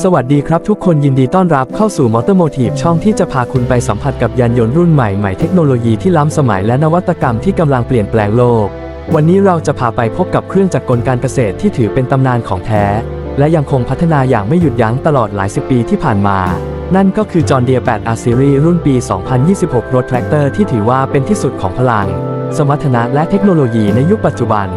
สวัสดีครับทุกคนยินดีต้อนรับเข้าสู่มอเตอร์โมทีฟช่องที่จะพาคุณไปสัมผัสกับยานยนต์รุ่นใหม่ใหม่เทคโนโลยีที่ล้ำสมัยและนวัตกรรมที่กำลังเปลี่ยนแปลงโลก วันนี้เราจะพาไปพบกับเครื่องจักรกลการเกษตรที่ถือเป็นตำนานของแท้ และยังคงพัฒนาอย่างไม่หยุดยั้งตลอดหลายสิบปีที่ผ่านมา นั่นก็คือจอ h เดีย8 R Series รุ่นปี 2026 รถแทรกเตอร์ที่ถือว่าเป็นที่สุดของพลัง สมรรถนะและเทคโนโลยีในยุคปัจจุบัน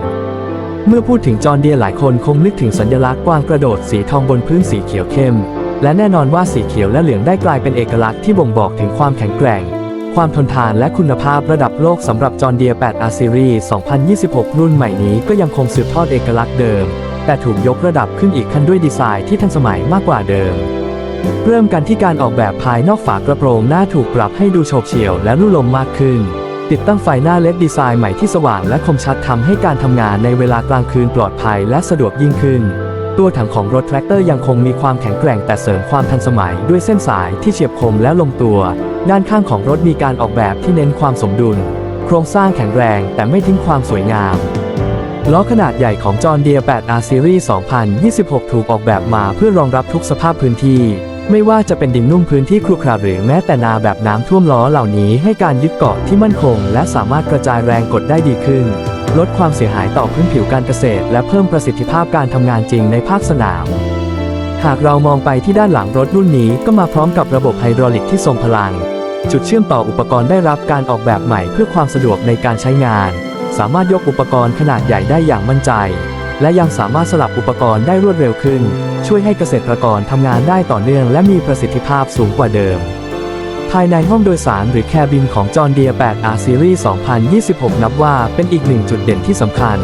เมื่อพูดถึงจอห์นเดียหลายคนคงนึกถึงสัญลักษณ์กวางกระโดดสีทองบนพื้นสีเขียวเข้ม และแน่นอนว่าสีเขียวและเหลืองได้กลายเป็นเอกลักษณ์ที่บ่งบอกถึงความแข็งแกร่ง ความทนทานและคุณภาพระดับโลกสำหรับจอห์นเดีย8 R Series 2026 รุ่นใหม่นี้ก็ยังคงสืบทอดเอกลักษณ์เดิม แต่ถูกยกระดับขึ้นอีกขั้นด้วยดีไซน์ที่ทันสมัยมากกว่าเดิม เริ่มกันที่การออกแบบภายนอกฝากระโปรงหน้าถูกปรับให้ดูโฉบเฉี่ยวและรุ่ลมมากขึ้น ติดตั้งไฟหน้าเลดดีไซน์ใหม่ที่สว่างและคมชัดทำให้การทำงานในเวลากลางคืนปลอดภัยและสะดวกยิ่งขึ้น ตัวถังของรถแทรกเตอร์ยังคงมีความแข็งแกร่งแต่เสริมความทันสมัยด้วยเส้นสายที่เฉียบคมและลงตัว ด้านข้างของรถมีการออกแบบที่เน้นความสมดุล โครงสร้างแข็งแรงแต่ไม่ทิ้งความสวยงามล้อขนาดใหญ่ของจอห์นเดียร์ 8R Series 2026 ถูกออกแบบมาเพื่อรองรับทุกสภาพพื้นที่ ไม่ว่าจะเป็นดินนุ่มพื้นที่ครุขระหรือแม้แต่นาแบบน้ำท่วมล้อเหล่านี้ให้การยึดเกาะที่มั่นคง และสามารถกระจายแรงกดได้ดีขึ้น ลดความเสียหายต่อพื้นผิวการเกษตร และเพิ่มประสิทธิภาพการทำงานจริงในภาคสนาม หากเรามองไปที่ด้านหลังรถรุ่นนี้ก็มาพร้อมกับระบบไฮดรอลิกที่ทรงพลัง จุดเชื่อมต่ออุปกรณ์ได้รับการออกแบบใหม่เพื่อความสะดวกในการใช้งาน สามารถยกอุปกรณ์ขนาดใหญ่ได้อย่างมั่นใจ และยังสามารถสลับอุปกรณ์ได้รวดเร็วขึ้น ช่วยให้เกษตรกรทำงานได้ต่อเนื่องและมีประสิทธิภาพสูงกว่าเดิม ภายในห้องโดยสารหรือแคบินของจอห์นเดีย 8R Series 2026 นับว่าเป็นอีกหนึ่งจุดเด่นที่สำคัญ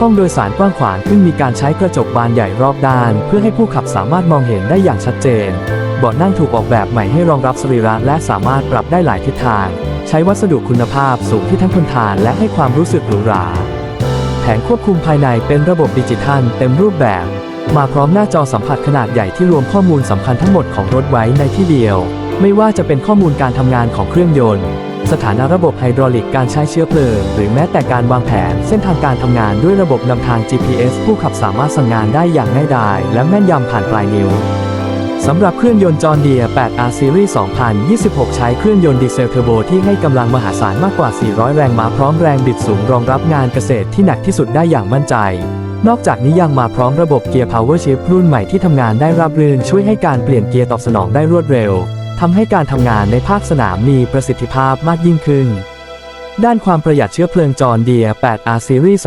ห้องโดยสารกว้างขวางขึ้นมีการใช้กระจกบานใหญ่รอบด้าน เพื่อให้ผู้ขับสามารถมองเห็นได้อย่างชัดเจนเบาะนั่งถูกออกแบบใหม่ให้รองรับสรีระและสามารถปรับได้หลายทิศทาง ใช้วัสดุคุณภาพสูงที่ทั้งทนทานและให้ความรู้สึกหรูหรา แผงควบคุมภายในเป็นระบบดิจิทัลเต็มรูปแบบ มาพร้อมหน้าจอสัมผัสขนาดใหญ่ที่รวมข้อมูลสำคัญทั้งหมดของรถไว้ในที่เดียว ไม่ว่าจะเป็นข้อมูลการทำงานของเครื่องยนต์ สถานะระบบไฮดรอลิกการใช้เชื้อเพลิง หรือแม้แต่การวางแผน เส้นทางการทำงานด้วยระบบนำทาง GPS ผู้ขับสามารถสั่งงานได้อย่างง่ายดายและแม่นยำผ่านปลายนิ้ว สำหรับเครื่องยนต์จอห์นเดียร์ 8R Series 2026 ใช้เครื่องยนต์ดีเซลเทอร์โบที่ให้กำลังมหาศาลมากกว่า 400 แรงม้าพร้อมแรงบิดสูงรองรับงานเกษตรที่หนักที่สุดได้อย่างมั่นใจ นอกจากนี้ยังมาพร้อมระบบเกียร์ Power Shift รุ่นใหม่ที่ทำงานได้ราบรื่นช่วยให้การเปลี่ยนเกียร์ตอบสนองได้รวดเร็วทำให้การทำงานในภาคสนามมีประสิทธิภาพมากยิ่งขึ้นด้านความประหยัดเชื้อเพลิงจอห์นเดียร์ 8R Series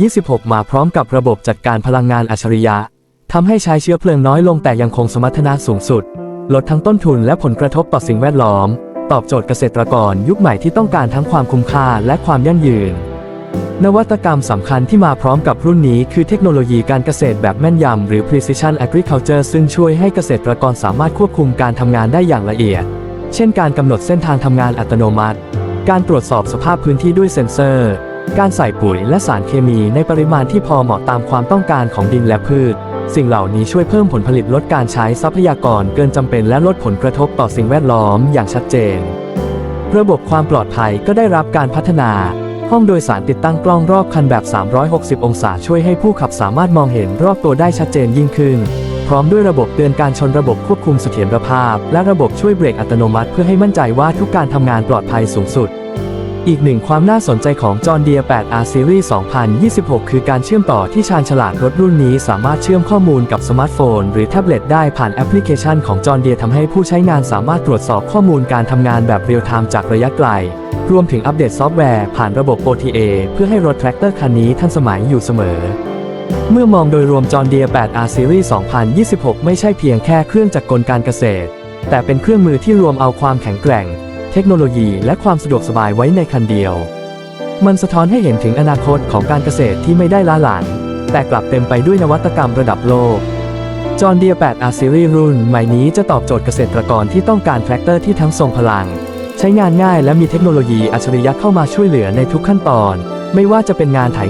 2026 มาพร้อมกับระบบจัดการพลังงานอัจฉริยะ ทำให้ใช้เชื้อเพลิงน้อยลงแต่ยังคงสมรรถนะสูงสุด ลดทั้งต้นทุนและผลกระทบต่อสิ่งแวดล้อม ตอบโจทย์เกษตรกรยุคใหม่ที่ต้องการทั้งความคุ้มค่าและความยั่งยืน นวัตกรรมสำคัญที่มาพร้อมกับรุ่นนี้คือเทคโนโลยีการเกษตรแบบแม่นยำหรือ precision agriculture ซึ่งช่วยให้เกษตรกรสามารถควบคุมการทำงานได้อย่างละเอียด เช่น การกำหนดเส้นทางทำงานอัตโนมัติ การตรวจสอบสภาพพื้นที่ด้วยเซ็นเซอร์ การใส่ปุ๋ยและสารเคมีในปริมาณที่พอเหมาะตามความต้องการของดินและพืช สิ่งเหล่านี้ช่วยเพิ่มผลผลิตลดการใช้ทรัพยากรเกินจำเป็นและลดผลกระทบต่อสิ่งแวดล้อมอย่างชัดเจน ระบบความปลอดภัยก็ได้รับการพัฒนา ห้องโดยสารติดตั้งกล้องรอบคันแบบ 360 องศาช่วยให้ผู้ขับสามารถมองเห็นรอบตัวได้ชัดเจนยิ่งขึ้น พร้อมด้วยระบบเตือนการชนระบบควบคุมเสถียรภาพ และระบบช่วยเบรกอัตโนมัติ เพื่อให้มั่นใจว่าทุกการทำงานปลอดภัยสูงสุด อีกหนึ่งความน่าสนใจของจอห์นเดียร์ 8R Series 2026 คือการเชื่อมต่อที่ชาญฉลาดรถรุ่นนี้สามารถเชื่อมข้อมูลกับสมาร์ทโฟน หรือแท็บเล็ตได้ผ่านแอปพลิเคชันของจอห์นเดียร์ทำให้ผู้ใช้งานสามารถตรวจสอบข้อมูลการทำงานแบบเรียลไทม์จากระยะไกล รวมถึงอัปเดตซอฟต์แวร์ผ่านระบบ OTA เพื่อให้รถแทรกเตอร์คันนี้ทันสมัยอยู่เสมอเมื่อมองโดยรวมจอห์นเดียร์ 8R Series 2026 ไม่ใช่เพียงแค่เครื่องจักรกลการเกษตร แต่เป็นเครื่องมือที่รวมเอาความแข็งแกร่ง เทคโนโลยีและความสะดวกสบายไว้ในคันเดียว มันสะท้อนให้เห็นถึงอนาคตของการเกษตรที่ไม่ได้ล้าหลัง แต่กลับเต็มไปด้วยนวัตกรรมระดับโลกจอห์นเดีย 8R Series รุ่นใหม่นี้จะตอบโจทย์เกษตรกรที่ต้องการแทรกเตอร์ที่ทั้งทรงพลัง ใช้งานง่ายและมีเทคโนโลยีอัจฉริยะเข้ามาช่วยเหลือในทุกขั้นตอน ไม่ว่าจะเป็นงานไถ